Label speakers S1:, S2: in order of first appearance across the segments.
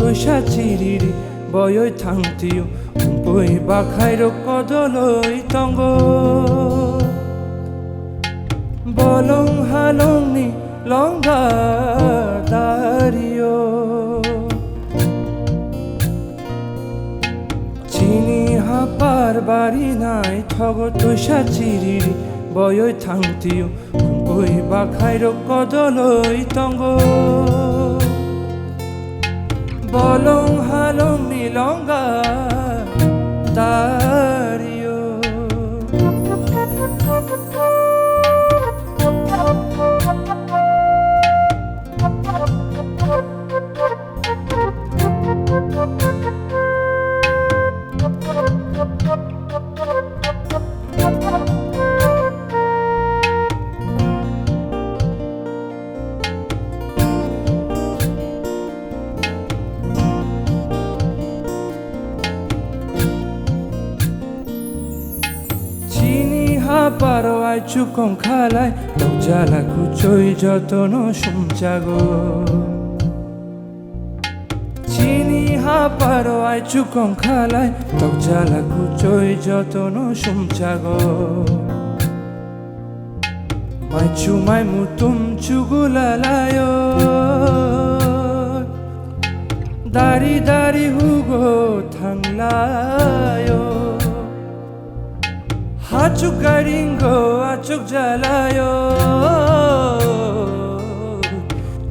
S1: তৈসা চিৰিৰি বয়ৈ থাংটিও বৈ বাখাইৰ কদলৈ তংগ বলং হালংনি লংগা দাৰিও চিনি হাপার বাড়ি নাই ঠগ তৈসা চিরিরি বয়ই থাংতিও বই বাখাইর কদলৈ তঙ্গ। বলং হালং নীলঙ্গা তারিও হাপারো আই চুকং খালাই জ্বালা কুচই যতন সুমচাগো চিনি হাপারো আই চুকং খালাই জ্বালা কুচই যতন সুমচাগো মাই চুমাই মুতুম চুগুলালায় দারি দারি হুগো থাংলায় அச்சுக் கரிங்கோ அச்சுக் ஜலாயோ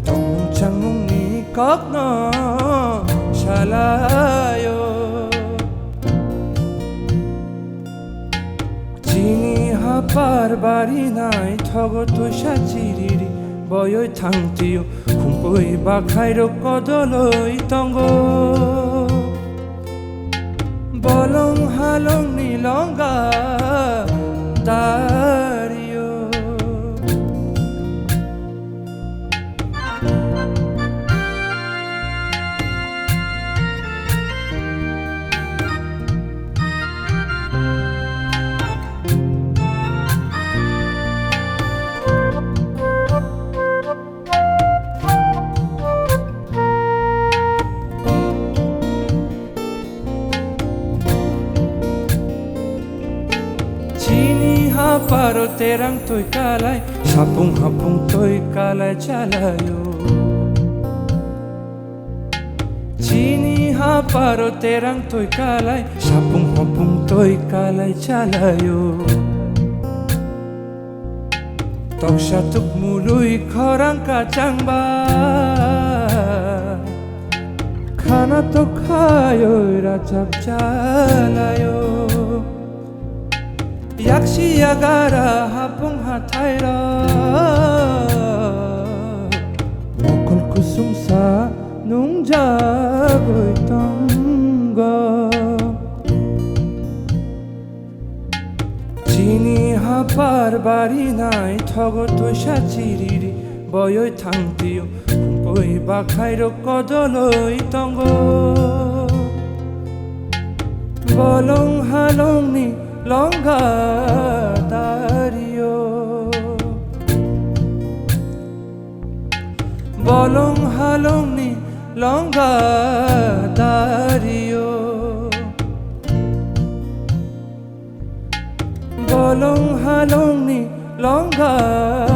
S1: தும் சங்கும் நீ காக்னா ஷலாயோ চিনি হাপার বাড়ি নাই, ঠগ তো সাচিরির বয়ই থাংতিও। খুম্পই বা খাইর কদলই তঙ্গ। বলং হালং নীলঙ্গা দারিও Haparo terang toy kalay Sapung hapung toy kalay chalayo Chini haparo terang toy kalay Sapung hapung toy kalay chalayo Toksha tuk mului khorang kacang ba Khana to khayo rachap chalayo 약시야가라 하봉하타이라 먹을 구승사 농자고 있던 거 지니 하파르 바리나이 턱을 또 샤치리리 뭐여 탕띠요 보이 바카이로 꺼져놓 있던 거 벌렁 하렁니 দারিও বলং হালং নি লঙ্গা দারিও বলং হালং নি লঙ্গা Dario